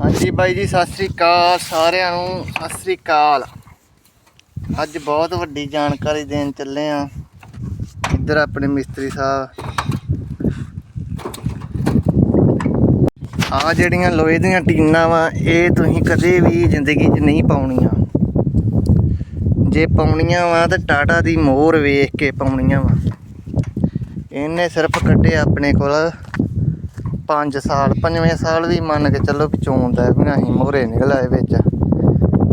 ਹਾਂਜੀ ਬਾਈ ਜੀ, ਸਤਿ ਸ੍ਰੀ ਅਕਾਲ ਸਾਰਿਆਂ ਨੂੰ, ਸਤਿ ਸ੍ਰੀ ਅਕਾਲ। ਅੱਜ ਬਹੁਤ ਵੱਡੀ ਜਾਣਕਾਰੀ ਦੇਣ ਚੱਲੇ ਆ। ਇੱਧਰ ਆਪਣੇ ਮਿਸਤਰੀ ਸਾਹਿਬ। ਆ ਜਿਹੜੀਆਂ ਲੋਹੇ ਦੀਆਂ ਟੀਨਾਂ ਵਾ, ਇਹ ਤੁਸੀਂ ਕਦੇ ਵੀ ਜ਼ਿੰਦਗੀ 'ਚ ਨਹੀਂ ਪਾਉਣੀਆਂ। ਜੇ ਪਾਉਣੀਆਂ ਵਾ, ਤਾਂ ਟਾਟਾ ਦੀ ਮੋਹਰ ਵੇਖ ਕੇ ਪਾਉਣੀਆਂ ਵਾ। ਇਹਨੇ ਸਿਰਫ ਕੱਢੇ ਆਪਣੇ ਕੋਲ। 5 ਸਾਲ, ਪੰਜਵੇਂ ਸਾਲ ਵੀ ਮੰਨ ਕੇ ਚੱਲੋ ਵੀ ਚੋਂਦਾ ਵੀ ਅਸੀਂ ਮੋਹਰੇ ਨਿਕਲ ਆਏ ਵਿੱਚ।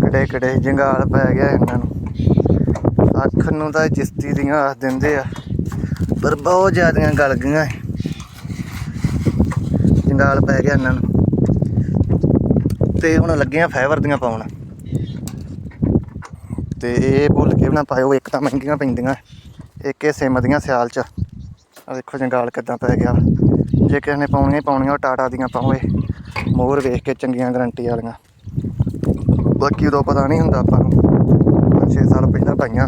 ਕਿਡੇ ਕਿਡੇ ਜੰਗਾਲ ਪੈ ਗਿਆ ਇਹਨਾਂ ਨੂੰ। ਅੱਖ ਨੂੰ ਤਾਂ ਜਿਸਤੀ ਦੀਆਂ ਆਖ ਦਿੰਦੇ ਆ, ਪਰ ਬਹੁਤ ਜ਼ਿਆਦੀਆਂ ਗਲ ਗਈਆਂ ਜੰਗਾਲ ਪੈ ਗਿਆ ਇਹਨਾਂ ਨੂੰ। ਤੇ ਹੁਣ ਲੱਗੀਆਂ ਫਾਈਬਰ ਦੀਆਂ ਪਾਉਣ। ਤੇ ਇਹ ਭੁੱਲ ਕੇ ਵੀ ਨਾ ਪਾਇਓ, ਇੱਕ ਤਾਂ ਮਹਿੰਗੀਆਂ ਪੈਂਦੀਆਂ। ਇੱਕ ਇਹ ਸਿਮ ਦੀਆਂ ਸਿਆਲ ਚ। ਆ ਦੇਖੋ ਜੰਗਾਲ ਕਿੱਦਾਂ ਪੈ ਗਿਆ। ਜੇ ਕਿਸੇ ਨੇ ਪਾਉਣੀਆਂ ਹੀ ਪਾਉਣੀਆਂ, ਉਹ ਟਾਟਾ ਦੀਆਂ ਪਾਵੇ ਮੋਹਰ ਵੇਖ ਕੇ ਚੰਗੀਆਂ ਗਰੰਟੀ ਵਾਲੀਆਂ। ਬਾਕੀ ਉਦੋਂ ਪਤਾ ਨਹੀਂ ਹੁੰਦਾ ਆਪਾਂ ਨੂੰ। 6 ਸਾਲ ਪਹਿਲਾਂ ਪਾਈਆਂ।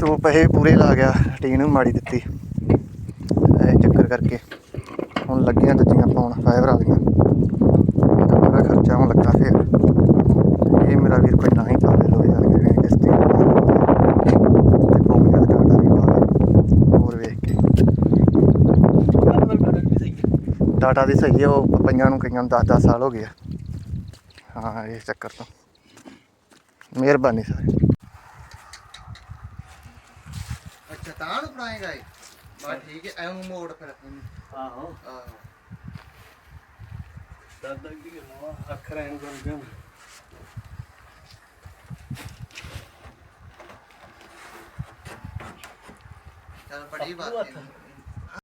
ਤੂੰ ਪੈਸੇ ਪੂਰੇ ਲਾ ਗਿਆ ਟੀਨ ਨੂੰ ਮਾੜੀ ਦਿੱਤੀ। ਇਹ ਚੱਕਰ ਕਰਕੇ। ਹੁਣ ਲੱਗੀਆਂ ਦੂਜੀਆਂ ਪਾਉਣ ਫਾਈਬਰ ਵਾਲੀਆਂ। ਤਾਂ ਮੇਰਾ ਖਰਚਾ ਹੁਣ ਲੱਗਾ ਫਿਰ। ਇਹ ਮੇਰਾ ਵੀਰ ਕੋਈ ਨਾ ਹੀ ਪਾਵੇ ਲੋਹੇ ਵਾਲੀਆਂ ਕਿਸ ਤੇ ਤੇ ਪਾਉਣੀਆਂ ਤਾਂ ਟਾਟਾ ਦੀ ਪਾਵੇ ਹੋਰ ਵੇਖ ਕੇ ਡਾਟਾ ਦੀ ਸਹੀ ਹੈ ਉਹ ਪਈਆਂ ਨੂੰ ਕਈਆਂ ਨੂੰ 10-10 ਸਾਲ ਹੋ ਗਏ ਆ। ਹਾਂ ਇਸ ਚੱਕਰ ਤੋਂ। ਮਿਹਰਬਾਨੀ ਸਰ। ਅੱਛਾ ਤਾਂ ਨੂੰ ਬਣਾਏਗਾ ਇਹ? ਬਾ ਠੀਕ ਹੈ ਐਨੂੰ ਮੋੜ ਫਿਰ। ਆਹੋ। ਆਹੋ। ਦਾਦਾ ਕੀ ਹੋਣਾ ਅੱਖ ਰਹਿਣ ਕਰ ਗਿਆ ਚਲ ਬੜੀ ਬਾਤ ਹੈ